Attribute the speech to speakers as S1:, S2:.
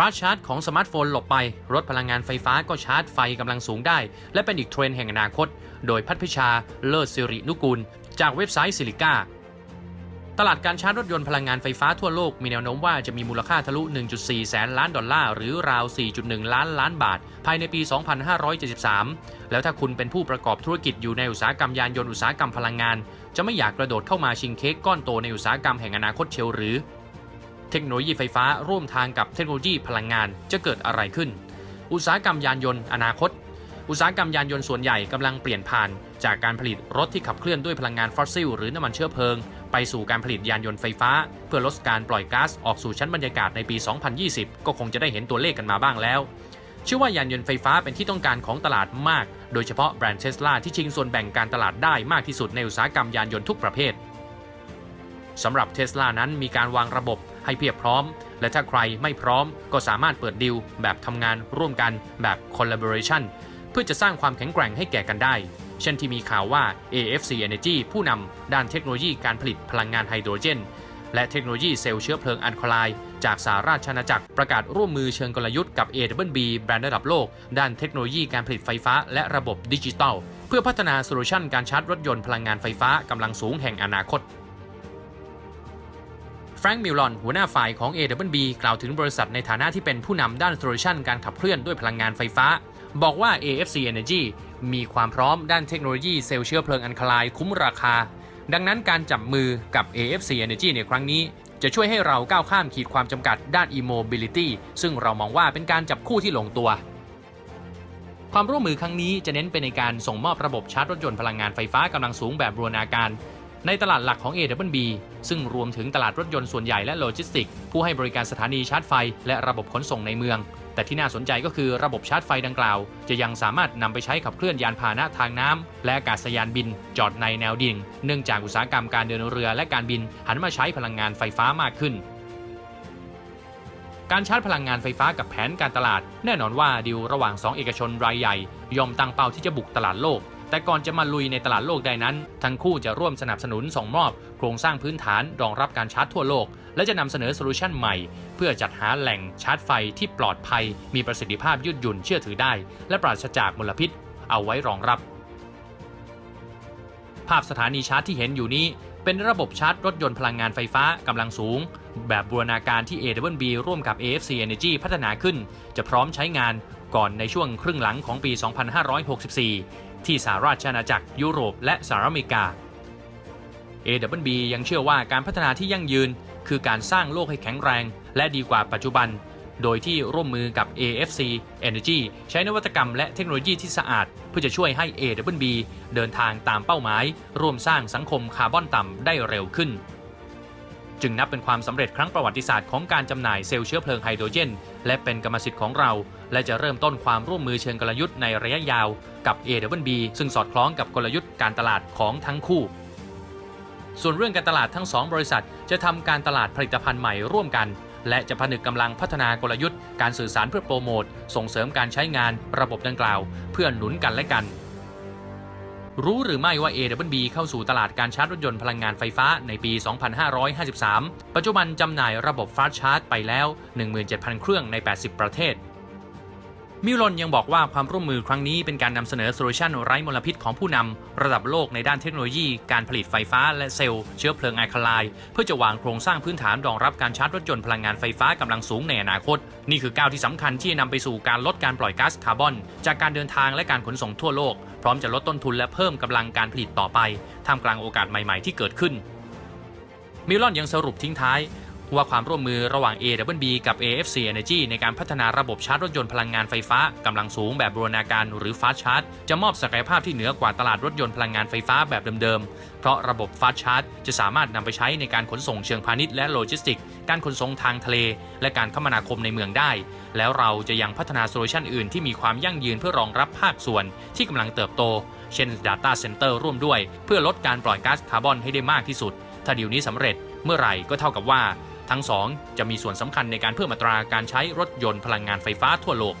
S1: ฟาสชาร์จของสมาร์ทโฟนหลบไป รถพลังงานไฟฟ้าก็ชาร์จไฟกำลังสูงได้ และเป็นอีกเทรนด์แห่งอนาคต โดยพัฒพิชาเลิศสิรินุกูล จากเว็บไซต์ซิลิก้าตลาดการชาร์จรถยนต์พลังงานไฟฟ้าทั่วโลกมีแนวโน้มว่าจะมีมูลค่าทะลุ 1.4 แสนล้านดอลลาร์ หรือราว 4.1 ล้านล้านบาท ภายในปี 2573 แล้วถ้าคุณเป็นผู้ประกอบธุรกิจอยู่ในอุตสาหกรรมยานยนต์อุตสาหกรรมพลังงาน จะไม่อยากกระโดดเข้ามาชิงเค้กก้อนโตในอุตสาหกรรมแห่งอนาคตเชียวหรือ เทคโนโลยีไฟฟ้าร่วมทางกับเทคโนโลยีพลังงานจะเกิดอะไรขึ้น อุตสาหกรรมยานยนต์อนาคต อุตสาหกรรมยานยนต์ส่วนใหญ่กำลังเปลี่ยนผ่าน จากการผลิตรถที่ขับเคลื่อนด้วยพลังงานฟอสซิลหรือน้ำมันเชื้อเพลิง ไปสู่การผลิตยานยนต์ไฟฟ้า เพื่อลดการปล่อยก๊าซออกสู่ชั้นบรรยากาศในปี 2020 ก็คงจะได้เห็นตัวเลขกันมาบ้างแล้วเชื่อว่ายานยนต์ไฟฟ้าเป็นที่ต้องการของตลาดมาก โดยเฉพาะแบรนด์เทสลาที่ชิงส่วนแบ่งการตลาดได้มากที่สุดในอุตสาหกรรมยานยนต์ทุกประเภทสำหรับเทสลานั้นมีการวางระบบ ให้เพียบพร้อม และถ้าใครไม่พร้อมก็สามารถเปิดดิวแบบทำงานร่วมกันแบบ collaboration เพื่อจะสร้างความแข็งแกร่งให้แก่กันได้ เช่นที่มีข่าวว่า AFC Energy ผู้นำด้านเทคโนโลยีการผลิตพลังงานไฮโดรเจน และเทคโนโลยีเซลล์เชื้อเพลิงอัลคาไลจากสหราชอาณาจักรประกาศร่วมมือเชิงกลยุทธ์กับ AWB แบรนด์ระดับโลก ด้านเทคโนโลยีการผลิตไฟฟ้าและระบบดิจิทัลเพื่อพัฒนาโซลูชันการชาร์จรถยนต์พลังงานไฟฟ้ากำลังสูงแห่งอนาคต แฟรงค์มิลลอนหัวหน้าฝ่ายของ AWB กล่าวถึงบริษัทในฐานะที่เป็นผู้นำด้านโซลูชันการขับเคลื่อนด้วยพลังงานไฟฟ้า บอกว่า AFC Energy มีความพร้อมด้านเทคโนโลยีเซลล์เชื้อเพลิงอันคลายคุ้มราคา ดังนั้นการจับมือกับ AFC Energy ในครั้งนี้ จะช่วยให้เราก้าวข้ามขีดความจำกัดด้าน e-mobility ซึ่งเรามองว่าเป็นการจับคู่ที่ลงตัวความร่วมมือครั้งนี้จะเน้นไปในการส่งมอบระบบชาร์จรถยนต์พลังงานไฟฟ้ากำลังสูงแบบบูรณาการ ในตลาดหลักของ AWB ซึ่งรวมถึงตลาดรถยนต์ส่วนใหญ่และโลจิสติก ผู้ให้บริการสถานีชาร์จไฟ และระบบขนส่งในเมือง แต่ที่น่าสนใจก็คือระบบชาร์จไฟดังกล่าว จะยังสามารถนำไปใช้ขับเคลื่อนยานพาหนะทางน้ำและอากาศยานบิน จอดในแนวดิ่ง เนื่องจากอุตสาหกรรมการเดินเรือและการบินหันมาใช้พลังงานไฟฟ้ามากขึ้นการชาร์จพลังงานไฟฟ้ากับแผนการตลาด แน่นอนว่าดีลระหว่าง 2 เอกชนรายใหญ่ ยอมตั้งเป้าที่จะบุกตลาดโลก แต่ก่อนจะมาลุยในตลาดโลกได้นั้น ทั้งคู่จะร่วมสนับสนุนส่งมอบ โครงสร้างพื้นฐานรองรับการชาร์จทั่วโลก และจะนำเสนอโซลูชันใหม่ เพื่อจัดหาแหล่งชาร์จไฟที่ปลอดภัย มีประสิทธิภาพยืดหยุ่นเชื่อถือได้ และปราศจากมลพิษ เอาไว้รองรับ ภาพสถานีชาร์จที่เห็นอยู่นี้ เป็นระบบชาร์จรถยนต์พลังงานไฟฟ้ากำลังสูง แบบบูรณาการที่ AWB ร่วมกับ AFC Energy พัฒนาขึ้น จะพร้อมใช้งานก่อนในช่วงครึ่งหลังของปี 2564 ที่สหราชอาณาจักรยุโรปและสหรัฐอเมริกา AWB ยังเชื่อว่าการพัฒนาที่ยั่งยืน คือการสร้างโลกให้แข็งแรง และดีกว่าปัจจุบัน โดยที่ร่วมมือกับ AFC Energy ใช้นวัตกรรมและเทคโนโลยีที่สะอาด เพื่อจะช่วยให้ AWB เดินทางตามเป้าหมาย ร่วมสร้างสังคมคาร์บอนต่ำได้เร็วขึ้น จึงนับเป็นความสำเร็จครั้งประวัติศาสตร์ของการจำหน่ายเซลล์เชื้อเพลิงไฮโดรเจน และเป็นกรรมสิทธิ์ของเรา และจะเริ่มต้นความร่วมมือเชิงกลยุทธ์ในระยะยาว กับ AWB ซึ่งสอดคล้องกับกลยุทธ์การตลาดของทั้งคู่ ส่วนเรื่องการตลาดทั้ง 2 บริษัท จะทำการตลาดผลิตภัณฑ์ใหม่ร่วมกัน และจะผนึกกำลังพัฒนากลยุทธ์การสื่อสารเพื่อโปรโมทส่งเสริมการใช้งานระบบดังกล่าว เพื่อหนุนกันและกัน รู้หรือไม่ว่า AWB เข้าสู่ตลาดการชาร์จรถยนต์พลังงานไฟฟ้าในปี 2553 ปัจจุบันจำหน่ายระบบฟาสต์ชาร์จไปแล้ว 17,000 เครื่องใน 80 ประเทศ มิลลอนยังบอกว่าความร่วมมือครั้งนี้เป็นการนำเสนอโซลูชันไร้มลพิษของผู้นำระดับโลกในด้านเทคโนโลยี การผลิตไฟฟ้าและเซลล์เชื้อเพลิงไอคาลน์เพื่อจะวางโครงสร้างพื้นฐานรองรับการชาร์จรถยนต์พลังงานไฟฟ้ากำลังสูงในอนาคต นี่คือก้าวที่สำคัญที่จะนำไปสู่การลดการปล่อยก๊าซคาร์บอน จากการเดินทางและการขนส่งทั่วโลก พร้อมจะลดต้นทุนและเพิ่มกำลังการผลิตต่อไปท่ามกลางโอกาสใหม่ ๆ ที่เกิดขึ้นมิลลอนยังสรุปทิ้งท้าย ว่าความร่วมมือระหว่าง AWB กับ AFC Energy ในการพัฒนาระบบชาร์จรถยนต์พลังงานไฟฟ้ากำลังสูงแบบบูรณาการหรือ Fast Charge จะมอบศักยภาพที่เหนือกว่าตลาดรถยนต์พลังงานไฟฟ้าแบบเดิมๆ เพราะระบบ Fast Charge จะสามารถนำไปใช้ในการขนส่งเชิงพาณิชย์และโลจิสติก การขนส่งทางทะเล และการคมนาคมในเมืองได้ แล้วเราจะยังพัฒนาโซลูชันอื่นที่มีความยั่งยืนเพื่อรองรับภาคส่วนที่กำลังเติบโต เช่น Data Center ร่วมด้วย เพื่อลดการปล่อยก๊าซคาร์บอนให้ได้มากที่สุด ถ้าดีลนี้สำเร็จเมื่อไหร่ก็เท่ากับว่า ทั้งสองจะมีส่วนสำคัญในการเพิ่มอัตราการใช้รถยนต์พลังงานไฟฟ้าทั่วโลก